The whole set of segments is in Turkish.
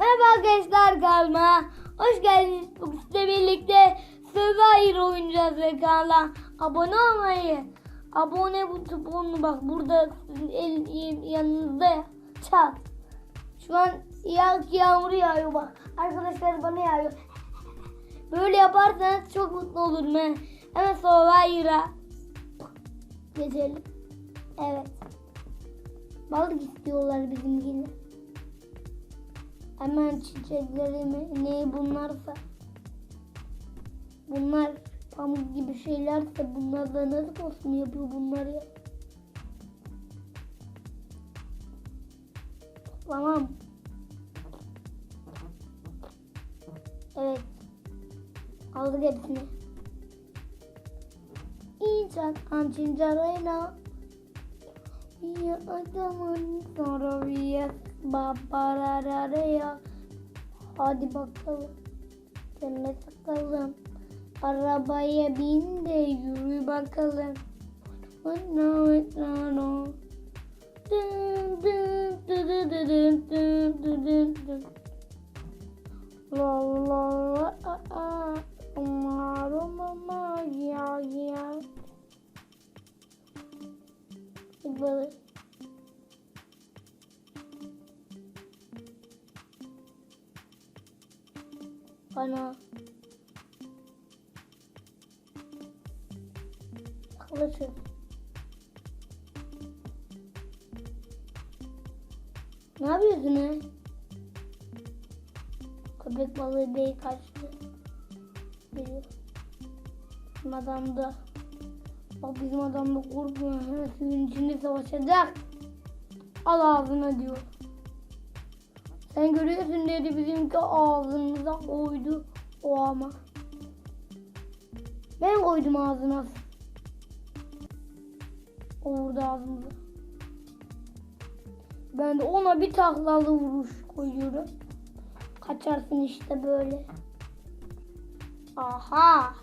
Merhaba arkadaşlar kanalıma. Hoş geldiniz. Bugün sizle birlikte Survivor oynayacağız ve kanala abone olmayı. Abone butonunu bak burada el, yanınızda ya. Çat. Şu an yağ, yağmur yağıyor bak. Arkadaşlar bana yağıyor. Böyle yaparsanız çok mutlu olurum. he. Hemen Survivor'a geçelim. Evet. Balık istiyorlar bizimkiler. Hemen çiçeklerimi ne bunlarsa bunlar pamuk gibi şeylerse bunlar da nasıl olsun yapıyor bunlar ya. Tamam. Evet. Aldık hepsini. İnsan ançincarayla ya adamın sonra bir babararaya Hadi bakalım. Deme sakalım. Arabaya bin de yürü bakalım. No, no, no. Dın, dın, dın, dın, dın, dın, dın, dın, dın. La la la a a. Mama mama ya ya. balık. Ana. Kılıçım. Ne yapıyorsun he? Köpek balığı bey kaçtı. Biliyor. Madam da. Bak bizim adam da korkuyor. Suyun içinde savaşacak. Al ağzına diyor. Sen görüyorsun dedi bizimki ağzımıza koydu o ama. Ben koydum ağzına. O vurdu ağzımıza. Ben de ona bir taklalı vuruş koyuyorum. Kaçarsın işte böyle. Aha.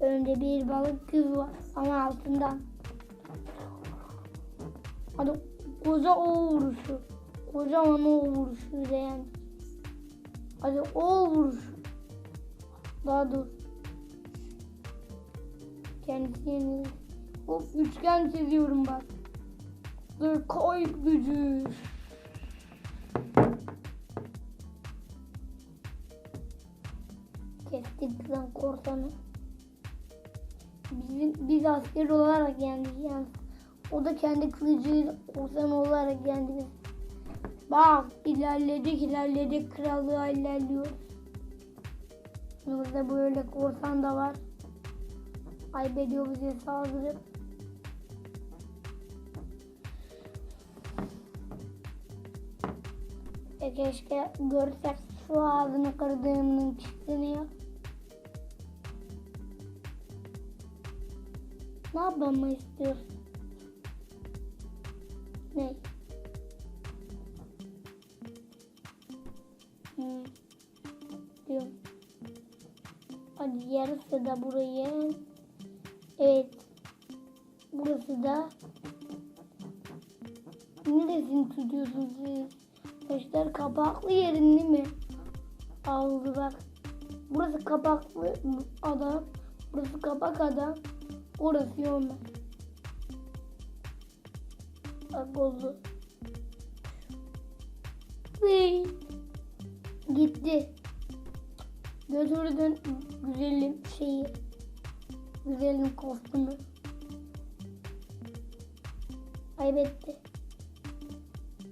Önde bir balık kız var ama altından. Hadi koca o vuruşu. Kocaman o vuruşu yani. Hadi o vuruş. Daha dur. Kendisi yeni. Hop üçgen çiziyorum bak. Dur kayıp gücü. Kestik lan korsanı. Biz asker olarak yendik yani. O da kendi kılıcıyla korsan olarak yendi. Bak ilerledik ilerledik krallığa ilerliyoruz. Yanımızda böyle korsan da var. Kaybediyor bize saldırıp. E keşke görsek şu ağzını kırdığımın çiftini ya. Ne yapmamı istiyorsun? Ne? Hmm. Diyorum. Hadi yarısı da burayı. Evet. Burası da. Neresini tutuyorsunuz siz? Taşlar kapaklı yerin değil mi? Aldı bak. Burası kapaklı adam. Burası kapak adam. Orası yollar. Bak oldu. Vıy. Gitti. Götürdün güzelim şeyi. Güzelim kostümü. Kaybetti.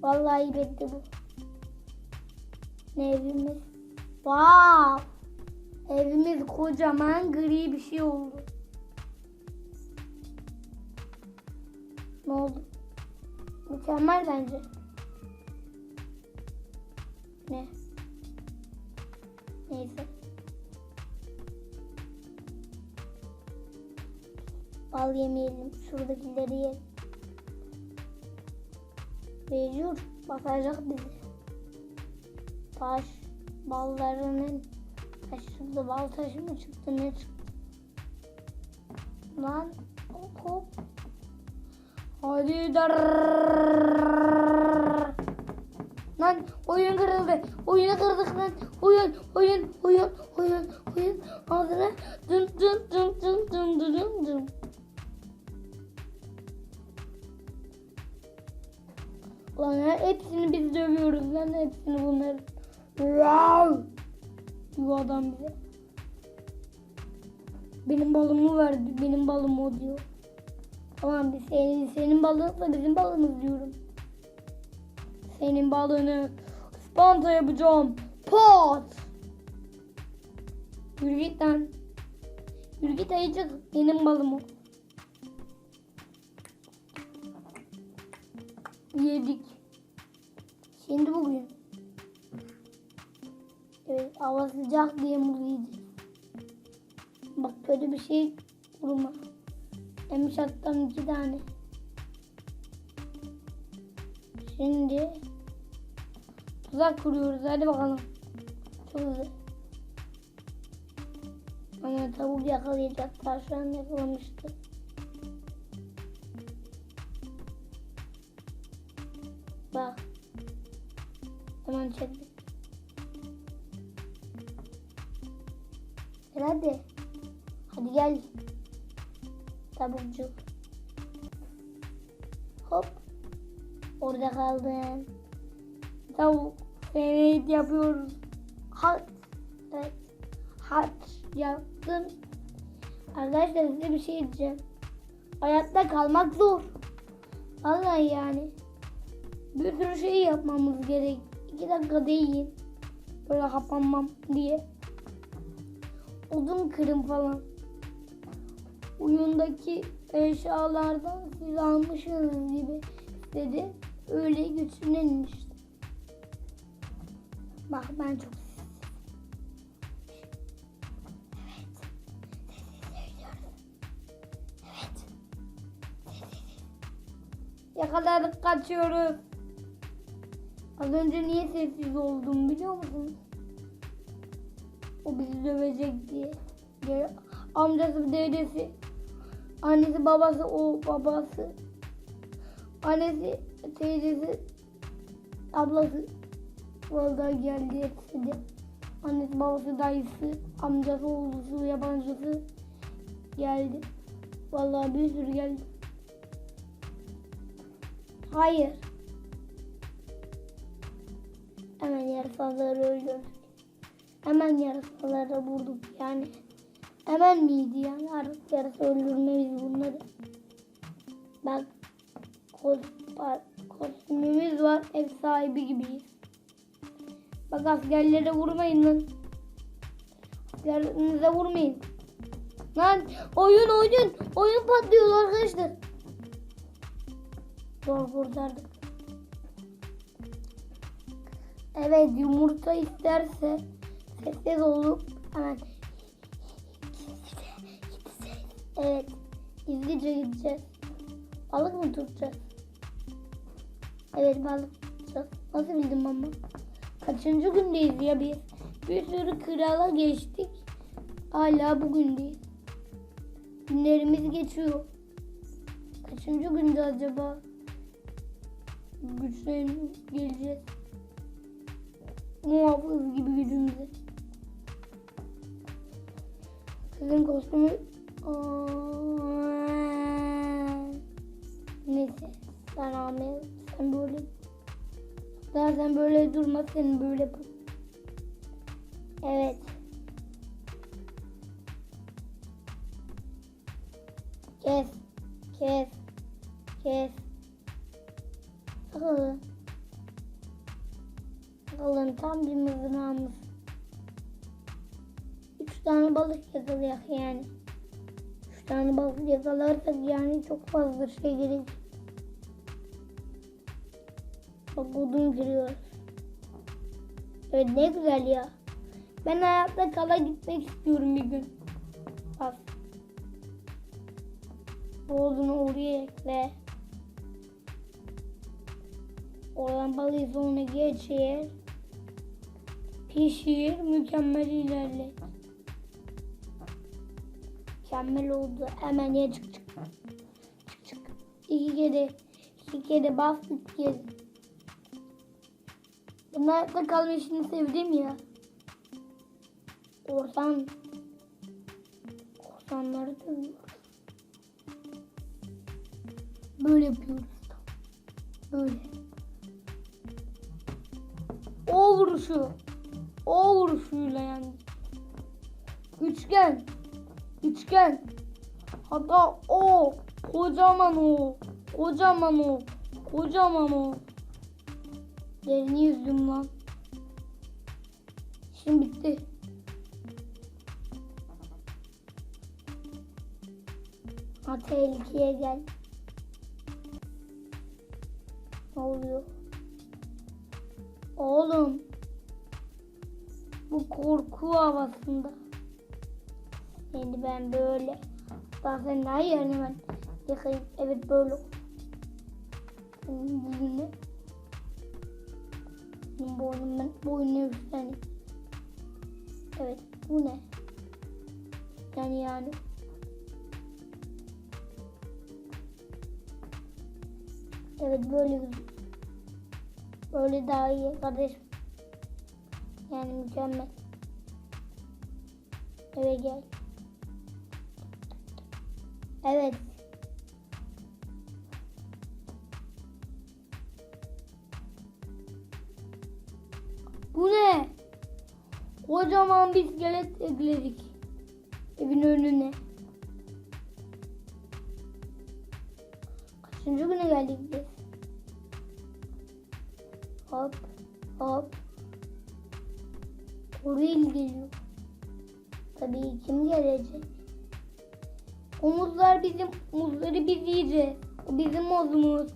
Vallahi kaybetti bu. Ne evimiz? Wow. Evimiz kocaman gri bir şey oldu. Ne oldu? Mükemmel bence. Ne? Neyse. Bal yemeyelim. Şuradakileri ye. Mecbur basacak bizi. Taş ballarının taşında bal taşı mı çıktı ne çıktı? Lan hop hop. Hadi dar. Lan oyun kırıldı. Oyunu kırdık lan. Oyun, oyun, oyun, oyun, oyun. Ağzına dın dın dın dın dın dın dın. Lan hepsini biz dövüyoruz lan hepsini bunları. Rav! Bu adam bize. Benim balımı verdi, benim balımı o diyor. Tamam biz senin, senin balığınsa bizim balığımız diyorum. Senin balığını spanta yapacağım. Pot. Yürü git lan. Yürü git ayıcık. Benim balım o. Yedik. Şimdi bugün. Evet hava sıcak diye muz yiyeceğiz. Bak kötü bir şey vurma. Yemiş attan iki tane. Şimdi tuzak kuruyoruz. Hadi bakalım. Çok hızlı. Ana tavuk yakalayacaklar. Şu an yakalamıştı. Tavukcuk. Hop. Orada kaldın. Tavuk. Seni yapıyoruz. Hat. Evet. Hat yaptım. Arkadaşlar size bir şey diyeceğim. Hayatta kalmak zor. Vallahi yani. Bir sürü şey yapmamız gerek. İki dakika değil. Böyle kapanmam diye. Odun kırın falan. Oyundaki eşyalardan siz almışsınız gibi dedi. Öyle götürün işte. Bak ben çok. Yakaladık kaçıyoruz. Az önce niye sessiz oldum biliyor musun? O bizi dövecek diye. Amcası, dedesi, annesi, babası, o babası, annesi, teyzesi, ablası. Vallahi geldi hepsi de. Annesi, babası, dayısı, amcası, oğlusu, yabancısı geldi. Vallahi bir sürü geldi. Hayır. Hemen yarasaları öldürdük. Hemen yarasaları vurduk yani. Hemen miydi yani? Artık yarasa öldürmeyiz bunları. Bak, kostümümüz var. Ev sahibi gibiyiz. Bak askerlere vurmayın lan. Askerlerinize vurmayın. Lan oyun oyun. Oyun patlıyor arkadaşlar. Zor kurtardık. Evet yumurta isterse sessiz olup hemen Evet gizlice gideceğiz. Balık mı tutacağız? Evet balık tutacağız. Nasıl bildim ama? Kaçıncı gündeyiz ya biz? Bir sürü krala geçtik. Hala bugündeyiz. Günlerimiz geçiyor. Kaçıncı günde acaba? Güçlenip geleceğiz. Muhafız gibi gücümüze. Kızın kostümü... Neyse. Sen Ahmet. Sen böyle... Sen böyle durma. Seni böyle yap. Evet. Kes. Kes. Kes. Bakalım. Bakalım tam bir mızrağımız. Üç tane balık yakalayak yani. Üç tane balık yakalarsak yani çok fazla şey gerek. Bak odun kırıyoruz. Evet ne güzel ya. Ben hayatta kala gitmek istiyorum bir gün. Bak. Bu odunu oraya ekle. Oradan balığı sonra geçir. Pişir. Mükemmel ilerle. Mükemmel oldu. Hemen ye çık çık. Çık çık. İki kere. iki kere bastık kez. Ben hayatta kalma işini sevdim ya. Korsan. Korsanları dövüyoruz. Böyle yapıyoruz. Böyle. O vuruşu. O vuruşuyla yani. Üçgen. Üçgen. Hatta o. Kocaman o. Kocaman o. Kocaman o. Derini yüzdüm lan. Şimdi bitti. Ha tehlikeye gel. Ne oluyor? Oğlum. Bu korku havasında. Şimdi ben böyle. Sen daha yerini ben yıkayıp evet böyle. Senin boynundan boynuna üstleneyim. Evet bu ne? Yani yani. Evet böyle. Böyle daha iyi kardeşim. Yani mükemmel. Eve gel. Evet. Bu ne? Kocaman bir iskelet ekledik. Evin önüne. Kaçıncı güne geldik biz? Hop hop. Oraya geliyor. Tabii kim gelecek? O muzlar bizim muzları biz yiyeceğiz. O bizim muzumuz.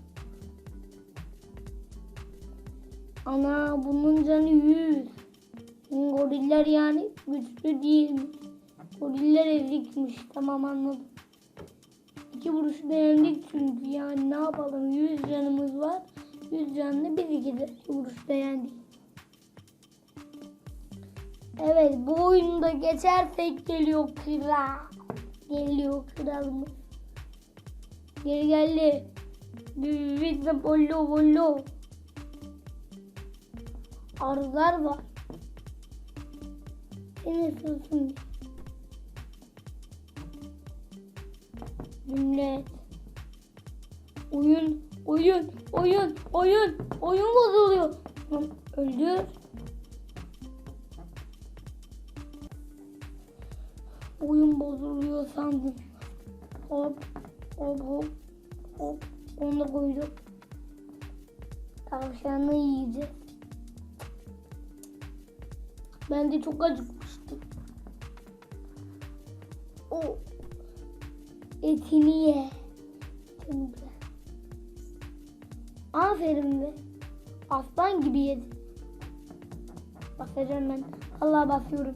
Ana bunun canı yüz. Goriller yani güçlü değilmiş. Goriller ezikmiş. Tamam anladım. İki vuruş beğendik çünkü yani ne yapalım yüz canımız var. Yüz canlı biz iki iki vuruş beğendik. Evet bu oyunda geçersek geliyor kral. Geliyor kralımız. Geri geldi. Bizim bollo bollo. Arılar var. Seni ısırsın. Cümle. Oyun, oyun, oyun, oyun, oyun bozuluyor. Öldür. Oyun bozuluyor sandım. Hop, hop, hop, hop. Onu da koyduk. Tavşanı yiyeceğiz. Ben de çok acıkmıştım. O etini ye. Aferin be. Aslan gibi yedin. Basacağım ben. Allah basıyorum.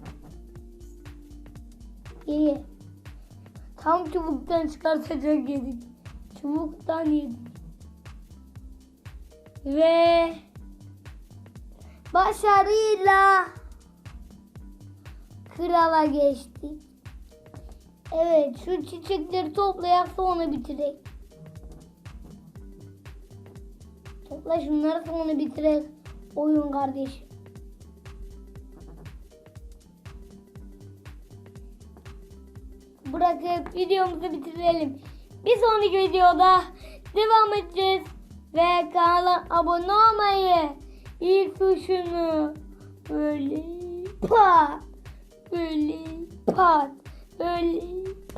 İyi. Tam çubuktan çıkartacak yedik. Çubuktan yedik. Ve başarıyla krala geçtik. Evet şu çiçekleri toplayak sonra bitirek. Topla şunları sonra bitirek. Oyun kardeşim. Bırakıp videomuzu bitirelim. Bir sonraki videoda devam edeceğiz. Ve kanala abone olmayı, ilk tuşunu böyle pat, böyle pat, böyle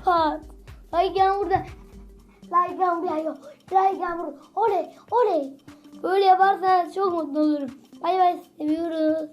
pat. Laygan burada. Laygan buraya yok. Laygan burada. Oley, oley. Böyle yaparsanız çok mutlu olurum. Bay bay seviyoruz.